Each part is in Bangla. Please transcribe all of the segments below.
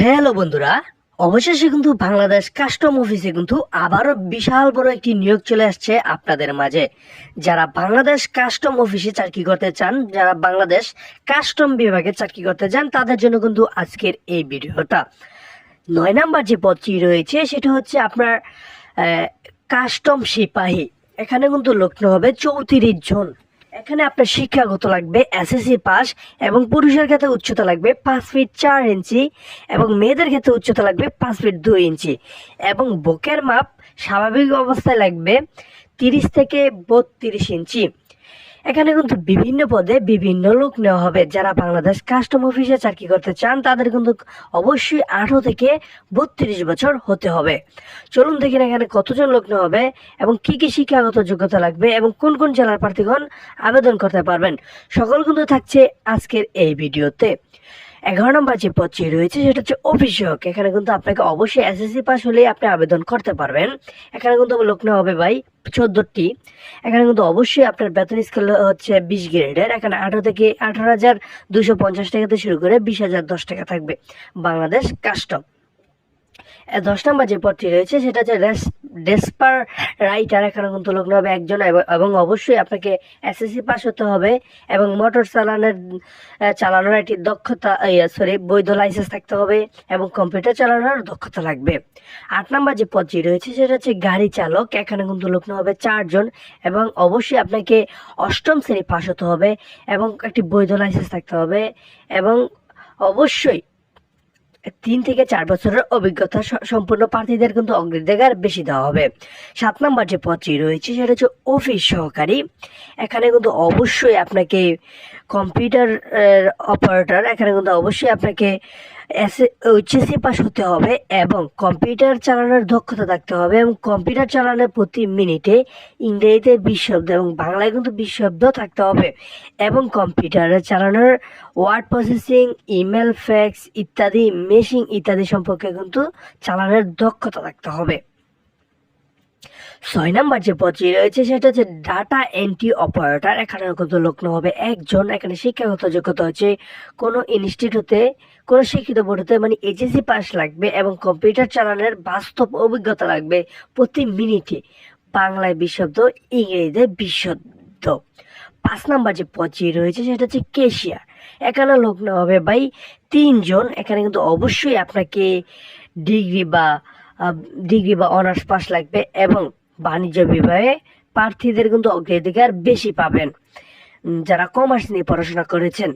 হ্যালো বন্ধুরা, অবশেষে কিন্তু বাংলাদেশ কাস্টম অফিসে কিন্তু আবারও বিশাল বড় একটি নিয়োগ চলে আসছে আপনাদের মাঝে। যারা বাংলাদেশ কাস্টম অফিসে চাকরি করতে চান, যারা বাংলাদেশ কাস্টম বিভাগে চাকরি করতে চান, তাদের জন্য কিন্তু আজকের এই ভিডিওটা। নয় নাম্বার যে পদটি রয়েছে, সেটা হচ্ছে আপনার কাস্টম সিপাহী। এখানে কিন্তু লোক হবে চৌত্রিশ জন। এখানে আপনার শিক্ষাগত লাগবে এসএসসি পাস এবং পুরুষের ক্ষেত্রে উচ্চতা লাগবে পাঁচ ফিট চার ইঞ্চি এবং মেয়েদের ক্ষেত্রে উচ্চতা লাগবে পাঁচ ফিট দুই ইঞ্চি। এবং বুকের মাপ স্বাভাবিক অবস্থায় লাগবে তিরিশ থেকে বত্রিশ ইঞ্চি। এখানে কিন্তু বিভিন্ন পদে বিভিন্ন লোক নেওয়া হবে। যারা বাংলাদেশ কাস্টম অফিসে চাকরি করতে চান, তাদের কিন্তু অবশ্যই আঠারো থেকে বত্রিশ বছর হতে হবে। চলুন দেখি না এখানে কতজন লোক নেওয়া হবে এবং কি কি শিক্ষাগত যোগ্যতা লাগবে এবং কোন কোন জেলার প্রার্থীগণ আবেদন করতে পারবেন। সকল কিন্তু থাকছে আজকের এই ভিডিওতে। এগারো নম্বর যে পদটি রয়েছে, সেটা হচ্ছে অভিষেক। এখানে কিন্তু আপনাকে অবশ্যই এসএসসি পাস হলেই আপনি আবেদন করতে পারবেন। এখানে কিন্তু লোক নেওয়া হবে ভাই চোদ্দটি। এখানে কিন্তু অবশ্যই আপনার বেতন স্কেল হচ্ছে বিশ গ্রেডের এখানে আঠারো থেকে আঠারো হাজার দুশো পঞ্চাশ টাকাতে শুরু করে বিশ হাজার দশ টাকা থাকবে বাংলাদেশ কাস্টম দশ নম্বর যে পদটি রয়েছে, সেটা হচ্ছে ডেসপার রাইটার এখানে কিন্তু নেওয়া হবে একজন এবং- অবশ্যই আপনাকে এসএসসি পাস হতে হবে এবং মোটর চালানোর চালানোর একটি দক্ষতা সরি, বৈধ লাইসেন্স থাকতে হবে এবং কম্পিউটার চালানোর দক্ষতা লাগবে। আট নম্বর যে পদটি রয়েছে, সেটা হচ্ছে গাড়ি চালক এখানে কিন্তু নেওয়া হবে চারজন এবং অবশ্যই আপনাকে অষ্টম শ্রেণি পাস হতে হবে এবং একটি বৈধ লাইসেন্স থাকতে হবে এবং অবশ্যই তিন থেকে চার বছরের অভিজ্ঞতা সম্পূর্ণ প্রার্থীদের কিন্তু অগ্রাধিকার বেশি দেওয়া হবে। সাত নম্বর যে পদটি রয়েছে, সেটা হচ্ছে অফিস সহকারী। এখানে কিন্তু অবশ্যই আপনাকে কম্পিউটার অপারেটর এখানে কিন্তু অবশ্যই আপনাকে এইচএসসি পাস হতে হবে এবং কম্পিউটার চালানোর দক্ষতা থাকতে হবে এবং কম্পিউটার চালানোর প্রতি মিনিটে ইংরেজিতে বিশ শব্দ এবং বাংলায় কিন্তু বিশ শব্দ থাকতে হবে এবং কম্পিউটার চালানোর ওয়ার্ড প্রসেসিং ইমেল ফ্যাক্স ইত্যাদি মেশিং ইত্যাদি সম্পর্কে কিন্তু চালানোর দক্ষতা থাকতে হবে। ছয় নাম্বার যে পদটি রয়েছে, সেটা হচ্ছে ডাটা এন্ট্রি অপারেটর এখানে কিন্তু লোক নেওয়া হবে? একজন। এখানে শিক্ষাগত যোগ্যতা হচ্ছে কোনো ইনস্টিটিউটে কোনো শিক্ষিত বোর্ড হতে মানে এইচএসসি পাস লাগবে এবং কম্পিউটার চালানোর বাস্তব অভিজ্ঞতা লাগবে প্রতি মিনিটে। বাংলায় বিশব্দ, ইংরেজিতে বিশ শব্দ পাঁচ নাম্বার যে পদটি রয়েছে, সেটা হচ্ছে কেশিয়ার এখানে নেওয়া হবে ভাই তিনজন। এখানে কিন্তু অবশ্যই আপনাকে ডিগ্রি বা ডিগ্রি বা অনার্স পাস লাগবে এবং বাণিজ্য বিভাগে প্রার্থীদের কিন্তু অগ্রাধিকার বেশি পাবেন। যারা কমার্স নিয়ে পড়াশোনা করেছেন।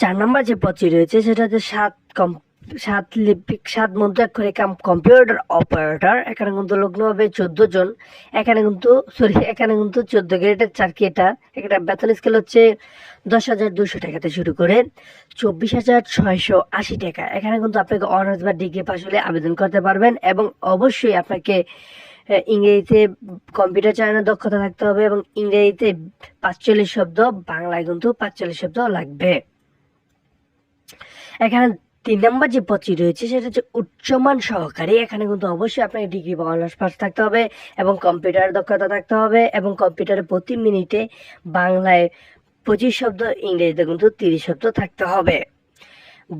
চার নম্বর যে পদটি রয়েছে, সেটা হচ্ছে সাত কম সাত লিপিক সাত মুদ্রাক্ষরে কাম কম্পিউটার অপারেটর, এখানে কিন্তু লগ্ন হবে চোদ্দ জন। এখানে কিন্তু সরি এখানে কিন্তু চোদ্দ গ্রেডের চাকরি এটা। একটা বেতন স্কেল হচ্ছে দশ হাজার দুশো টাকাতে শুরু করে চব্বিশ হাজার ছয়শো আশি টাকা। এখানে কিন্তু আপনাকে অনার্স বা ডিগ্রি পাস হলে আবেদন করতে পারবেন এবং অবশ্যই আপনাকে ইংরেজিতে কম্পিউটার চালানোর দক্ষতা থাকতে হবে এবং ইংরেজিতে পাঁচচল্লিশ শব্দ, বাংলায় কিন্তু পাঁচচল্লিশ শব্দ লাগবে। এখানে তিন নম্বর যে পদটি রয়েছে, সেটা হচ্ছে উচ্চমান সহকারী। এখানে কিন্তু অবশ্যই আপনাকে ডিগ্রি বা অনার্স পাস থাকতে হবে এবং কম্পিউটার দক্ষতা থাকতে হবে এবং কম্পিউটারে প্রতি মিনিটে বাংলায় পঁচিশ শব্দ, ইংরেজিতে কিন্তু তিরিশ শব্দ থাকতে হবে।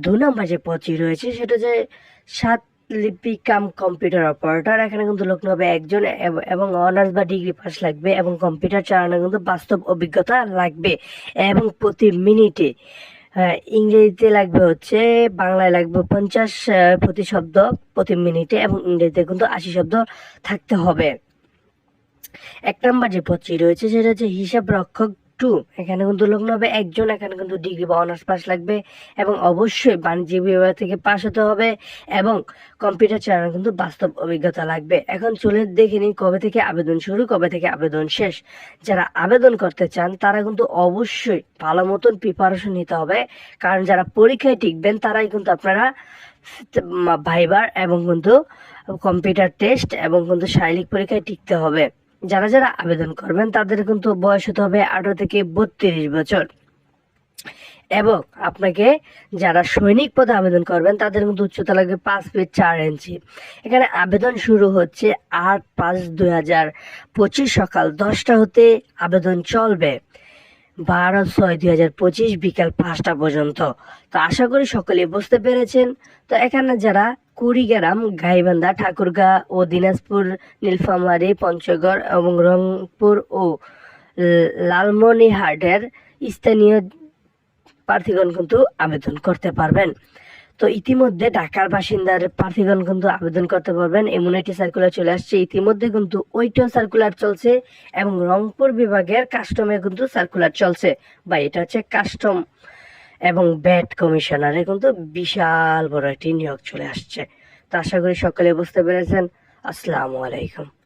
দু নম্বর যে পদটি রয়েছে, সেটা যে সাত লিপি কাম কম্পিউটার অপারেটর। এখানে কিন্তু লোক হবে একজন এবং অনার্স বা ডিগ্রি পাস লাগবে, এবং কম্পিউটার চালানো কিন্তু বাস্তব অভিজ্ঞতা লাগবে, এবং প্রতি মিনিটে ইংরেজিতে লাগবে হচ্ছে, বাংলায় লাগবে পঞ্চাশ প্রতি শব্দ প্রতি মিনিটে, এবং ইংরেজিতে কিন্তু আশি শব্দ থাকতে হবে। এক নম্বর যে পদটি রয়েছে, সেটা হচ্ছে হিসাব রক্ষক টু এখানে কিন্তু লগ্ন হবে একজন, এখানে কিন্তু ডিগ্রি বা অনার্স পাস লাগবে এবং অবশ্যই বাণিজ্য বিভাগ থেকে পাস হতে হবে এবং কম্পিউটার চালানোর কিন্তু বাস্তব অভিজ্ঞতা লাগবে। এখন চলে দেখে নিন কবে থেকে আবেদন শুরু, কবে থেকে আবেদন শেষ। যারা আবেদন করতে চান, তারা কিন্তু অবশ্যই ভালো মতন প্রিপারেশন নিতে হবে। কারণ যারা পরীক্ষায় টিকবেন, তারাই কিন্তু আপনারা ভাইবার এবং কিন্তু কম্পিউটার টেস্ট এবং কিন্তু শারীরিক পরীক্ষায় টিকতে হবে। যারা যারা আবেদন করবেন, তাদের কিন্তু বয়স হতে হবে আঠারো থেকে বত্রিশ বছর। এবং আপনাকে যারা সৈনিক পদে আবেদন করবেন, তাদের কিন্তু উচ্চতা লাগবে পাঁচ ফিট চার ইঞ্চি। এখানে আবেদন শুরু হচ্ছে আট পাঁচ দুই হাজার পঁচিশ সকাল দশটা হতে আবেদন চলবে। বারো ছয় দুই হাজার পঁচিশ বিকাল পাঁচটা পর্যন্ত। তো আশা করি সকলে বুঝতে পেরেছেন। তো এখানে যারা কুড়িগ্রাম গাইবান্ধা ঠাকুরগাঁ ও দিনাজপুর, নীলফামারী, পঞ্চগড় এবং রংপুর ও লালমনিহাটের স্থানীয় প্রার্থীগণ কিন্তু আবেদন করতে পারবেন। তো ইতিমধ্যে ঢাকার বাসিন্দার প্রার্থীগণ কিন্তু আবেদন করতে পারবেন। এমন একটি সার্কুলার চলে আসছে। ইতিমধ্যে কিন্তু ওইটাও সার্কুলার চলছে এবং রংপুর বিভাগের কাস্টমে কিন্তু সার্কুলার চলছে। বা এটা হচ্ছে কাস্টম এবং ব্যাট কমিশনারের কিন্তু বিশাল বড় একটি নিয়োগ চলে আসছে। তো আশা করি সকলে বুঝতে পেরেছেন। আসসালামু আলাইকুম।